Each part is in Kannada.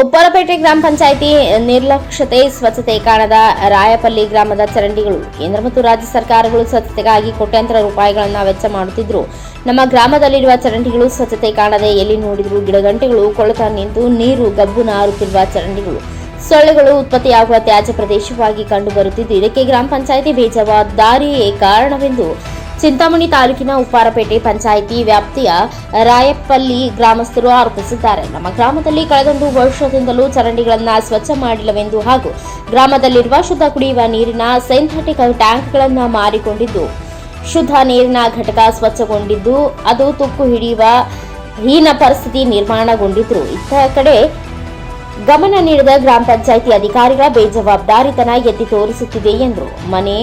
ಉಪ್ಪರಪೇಟೆ ಗ್ರಾಮ ಪಂಚಾಯಿತಿ ನಿರ್ಲಕ್ಷ್ಯತೆ, ಸ್ವಚ್ಛತೆ ಕಾಣದ ರಾಯಪಲ್ಲಿ ಗ್ರಾಮದ ಚರಂಡಿಗಳು. ಕೇಂದ್ರ ಮತ್ತು ರಾಜ್ಯ ಸರ್ಕಾರಗಳು ಸ್ವಚ್ಛತೆಗಾಗಿ ಕೋಟ್ಯಾಂತರ ರೂಪಾಯಿಗಳನ್ನು ವೆಚ್ಚ ಮಾಡುತ್ತಿದ್ರು. ನಮ್ಮ ಗ್ರಾಮದಲ್ಲಿರುವ ಚರಂಡಿಗಳು ಸ್ವಚ್ಛತೆ ಕಾಣದೆ ಎಲ್ಲಿ ನೋಡಿದರೂ ಗಿಡಗಂಟೆಗಳು ಕೊಳೆತ ನಿಂತು ನೀರು, ಗಬ್ಬು ನಾರುತ್ತಿರುವ ಚರಂಡಿಗಳು. ಸೊಳ್ಳೆಗಳು ಉತ್ಪತ್ತಿಯಾಗುವ ತ್ಯಾಜ್ಯ ಪ್ರದೇಶವಾಗಿ ಕಂಡುಬರುತ್ತಿದ್ದು, ಇದಕ್ಕೆ ಗ್ರಾಮ ಪಂಚಾಯಿತಿ ಬೇಜವಾಬ್ದಾರಿಯೇ ಕಾರಣವೆಂದು ಚಿಂತಾಮಣಿ ತಾಲೂಕಿನ ಉಪ್ಪಾರಪೇಟೆ ಪಂಚಾಯಿತಿ ವ್ಯಾಪ್ತಿಯ ರಾಯಪ್ಪಲ್ಲಿ ಗ್ರಾಮಸ್ಥರು ಆರೋಪಿಸಿದ್ದಾರೆ. ನಮ್ಮ ಗ್ರಾಮದಲ್ಲಿ ಕಳೆದೊಂದು ವರ್ಷದಿಂದಲೂ ಚರಂಡಿಗಳನ್ನು ಸ್ವಚ್ಛ ಮಾಡಿಲ್ಲವೆಂದು ಹಾಗೂ ಗ್ರಾಮದಲ್ಲಿರುವ ಶುದ್ಧ ಕುಡಿಯುವ ನೀರಿನ ಸಿಂಥೆಟಿಕ್ ಟ್ಯಾಂಕ್ಗಳನ್ನು ಮಾರಿಕೊಂಡಿದ್ದು, ಶುದ್ಧ ನೀರಿನ ಘಟಕ ಸ್ವಚ್ಛಗೊಂಡಿದ್ದು, ಅದು ತುಕ್ಕು ಹಿಡಿಯುವ ಹೀನ ಪರಿಸ್ಥಿತಿ ನಿರ್ಮಾಣಗೊಂಡಿದ್ರು. ಇತ್ತ ಕಡೆ ಗಮನ ನೀಡಿದ ಗ್ರಾಮ ಪಂಚಾಯಿತಿ ಅಧಿಕಾರಿಗಳ ಬೇಜವಾಬ್ದಾರಿತನ ಎತ್ತಿ ತೋರಿಸುತ್ತಿದೆ ಎಂದರು. ಮನೆ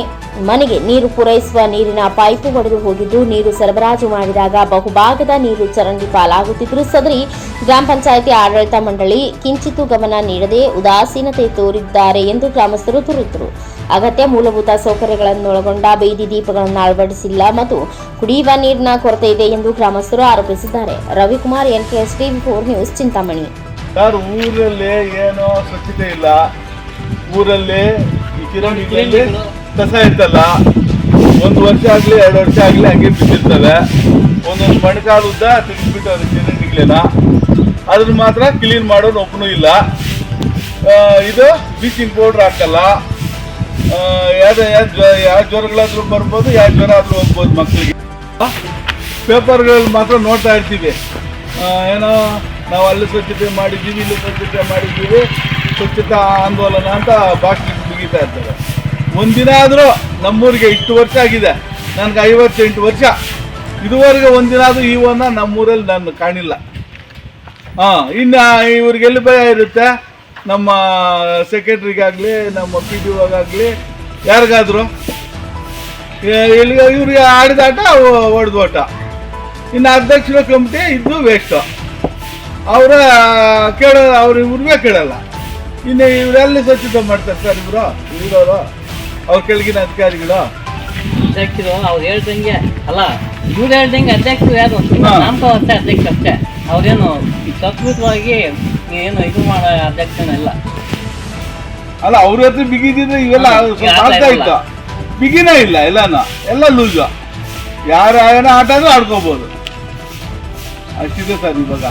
ಮನೆಗೆ ನೀರು ಪೂರೈಸುವ ನೀರಿನ ಪೈಪು ಒಡೆದು ಹೋಗಿದ್ದು ನೀರು ಸರಬರಾಜು ಮಾಡಿದಾಗ ಬಹುಭಾಗದ ನೀರು ಚರಂಡಿ ಪಾಲಾಗುತ್ತಿದ್ದರೂ. ಸದರಿ ಗ್ರಾಮ ಪಂಚಾಯಿತಿ ಆಡಳಿತ ಮಂಡಳಿ ಕಿಂಚಿತ್ತೂ ಗಮನ ನೀಡದೆ ಉದಾಸೀನತೆ ತೋರಿದ್ದಾರೆ ಎಂದು ಗ್ರಾಮಸ್ಥರು ದೂರಿದರು ಅಗತ್ಯ ಮೂಲಭೂತ ಸೌಕರ್ಯಗಳನ್ನೊಳಗೊಂಡ ಬೀದಿ ದೀಪಗಳನ್ನು ಅಳವಡಿಸಿಲ್ಲ ಮತ್ತು ಕುಡಿಯುವ ನೀರಿನ ಕೊರತೆ ಇದೆ ಎಂದು ಗ್ರಾಮಸ್ಥರು ಆರೋಪಿಸಿದ್ದಾರೆ. Ravikumar, NKS TV four news, Chintamani. Sir, ಊರಲ್ಲೇ ಏನೋ ಸ್ವಚ್ಛತೆ ಇಲ್ಲ. ಊರಲ್ಲೇ ಕಸ ಇರ್ತಲ್ಲ ಒಂದು ವರ್ಷ ಆಗ್ಲಿ, ಎರಡು ವರ್ಷ ಆಗ್ಲಿ ಹಂಗೆ ಬಿದ್ದಿರ್ತವೆ ಒಂದೊಂದು ಮಣ್ಕಾಲು ಉದ್ದ ತಿಳಿಸ್ಬಿಟ್ಟು ಅದಕ್ಕೆ ಕಿರಾಣಿಗಳೇನ ಅದನ್ನ ಮಾತ್ರ ಕ್ಲೀನ್ ಮಾಡೋದು ಒಬ್ಬನು ಇಲ್ಲ. ಇದು ಬ್ಲೀಚಿಂಗ್ ಪೌಡ್ರ್ ಹಾಕಲ್ಲ. ಯಾವ್ದು ಯಾವ ಯಾವ ಜ್ವರಗಳಾದ್ರೂ ಬರ್ಬೋದು ಯಾವ ಜ್ವರ ಆದ್ರೂ ಹೋಗ್ಬೋದು ಮಕ್ಕಳಿಗೆ ಪೇಪರ್ಗಳಲ್ಲಿ ಮಾತ್ರ ನೋಡ್ತಾ ಇರ್ತೀವಿ. ಏನೋ, ನಾವು ಅಲ್ಲಿ ಸ್ವಚ್ಛತೆ ಮಾಡಿದ್ದೀವಿ, ಇಲ್ಲಿ ಸ್ವಚ್ಛತೆ ಮಾಡಿದ್ದೀವಿ, ಸ್ವಚ್ಛತಾ ಆಂದೋಲನ ಅಂತ ಬಾಕಿ ಮುಗಿತಾ ಇರ್ತದೆ. ಒಂದಿನ ಆದರೂ ನಮ್ಮೂರಿಗೆ ಇಷ್ಟು ವರ್ಷ ಆಗಿದೆ. ನನಗೆ ಐವತ್ತೆಂಟು ವರ್ಷ. ಇದುವರೆಗೆ ಒಂದಿನ ಆದರೂ ಈ ಒನ್ನ ನಮ್ಮೂರಲ್ಲಿ ನಾನು ಕಾಣಿಲ್ಲ. ಹಾಂ, ಇನ್ನು ಇವ್ರಿಗೆ ಎಲ್ಲಿ ಭಯ ಇರುತ್ತೆ? ನಮ್ಮ ಸೆಕ್ರೆಟ್ರಿಗಾಗಲಿ ನಮ್ಮ ಪಿ ಡಿ ಒಗಾಗಲಿ ಯಾರಿಗಾದ್ರು? ಇಲ್ಲಿ ಇವ್ರಿಗೆ ಆಡಿದಾಟ ಹೊಡೆದೋಟ ಇನ್ನು ಅಧ್ಯಕ್ಷರ ಕಮಿಟಿ ಇದ್ದು ವೇಸ್ಟು ಅವರ ಕೇಳೋ ಅವ್ರು ಇವ್ರಿಗೆ ಕೇಳಲ್ಲ. ಇನ್ನು ಇವರೆಲ್ಲ ಸ್ವಚ್ಛತೆ ಮಾಡ್ತಾರೆ ಸರ್ ಇವರು? ಇರೋರು ಅವ್ರ ಕೆಳಗಿನ ಅಧಿಕಾರಿಗಳು? ಅಧ್ಯಕ್ಷರು ಅವ್ರು ಹೇಳ್ದಂಗೆ ಅಲ್ಲ ಇವ್ರು ಹೇಳ್ದಂಗೆ ಅಧ್ಯಕ್ಷರು ಯಾರು? ಹಾ. ನಾಮಕ ಅಷ್ಟೇ ಅಧ್ಯಕ್ಷ ಅಷ್ಟೇ. ಅವ್ರೇನು ಸಂಸ್ಕೃತವಾಗಿ ಏನು ಇದು ಮಾಡೋ ಅಧ್ಯಕ್ಷನಲ್ಲ. ಅಲ್ಲ ಅವ್ರ ಹತ್ರ ಬಿಗಿದಿದ್ರೆ ಇವೆಲ್ಲ ಸ್ವಲ್ಪ ಯಾರ್ಲಾ ಆಗ್ತಾ ಇತ್ತು ಬಿಗಿನೇ ಇಲ್ಲ ಎಲ್ಲಾನು ಎಲ್ಲ ಲೂಸು. ಯಾರು ಏನೋ ಆಟ ಆಡ್ಕೋಬಹುದು ಅಷ್ಟಿದೆ ಸರ್ ಇವಾಗ.